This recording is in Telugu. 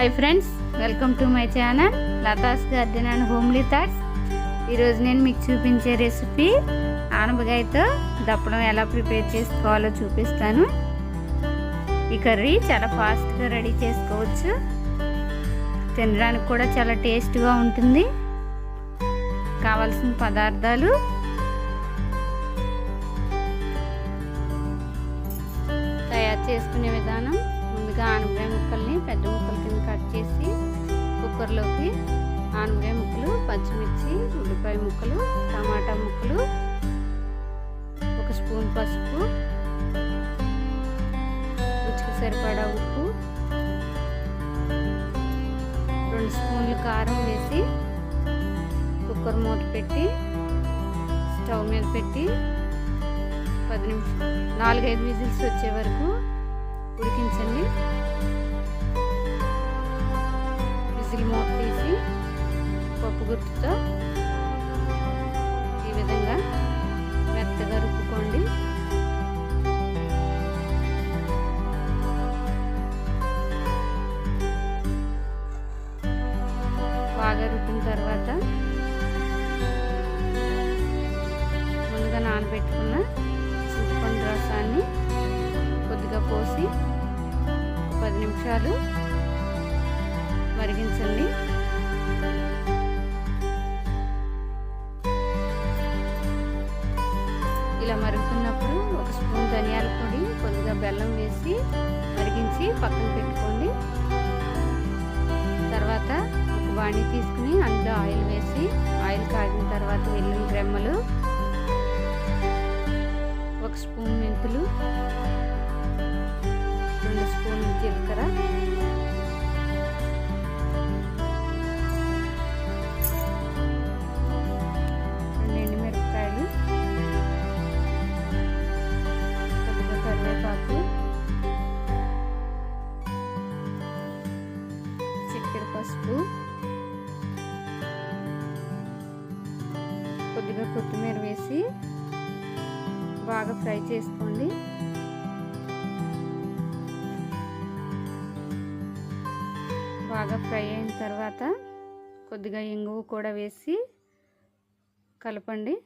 Hi friends welcome to my channel Latha's garden and homely thoughts ఈరోజు నేను మీకు చూపించే రెసిపీ ఆనపకాయతో దప్పడం ఎలా ప్రిపేర్ చేసుకోవాలో చూపిస్తాను. ఈ కర్రీ చాలా ఫాస్ట్గా రెడీ చేసుకోవచ్చు. తినడానికి కూడా చాలా టేస్ట్గా ఉంటుంది. కావాల్సిన పదార్థాలు తయారు చేసుకునే విధానం ముందుగా ఆనపకాయ ముక్కల్ని పెద్ద ముక్కల కింద కట్ చేసి కుక్కర్లోకి ఆనపకాయ ముక్కలు పచ్చిమిర్చి ఉల్లిపాయ ముక్కలు టమాటా ముక్కలు ఒక స్పూన్ పసుపు రుచికి సరిపడా ఉప్పు రెండు స్పూన్లు కారం వేసి కుక్కర్ మూత పెట్టి స్టవ్ మీద పెట్టి పది నిమిషం నాలుగైదు విజిల్స్ వచ్చే వరకు ఉడికించండి. విజిల్ మూత తీసి పప్పు గుర్తుతో ఈ విధంగా మెత్తగా రుబ్బుకోండి. బాగా రుబ్బిన తర్వాత ముందుగా నానబెట్టుకున్న చింతపండు రసాన్ని కొద్దిగా పోసి పది నిమిషాలు మరిగించండి. ఇలా మరుగుతున్నప్పుడు ఒక స్పూన్ ధనియాల పొడి కొద్దిగా బెల్లం వేసి మరిగించి పక్కన పెట్టుకోండి. తర్వాత ఒక బాణీ తీసుకుని అందులో ఆయిల్ వేసి ఆయిల్ కాగిన తర్వాత వెల్లుల్లి రెమ్మలు కొద్దిగా కొత్తిమీర వేసి బాగా ఫ్రై చేసుకోండి. బాగా ఫ్రై అయిన తర్వాత కొద్దిగా ఇంగువ కూడా వేసి కలపండి.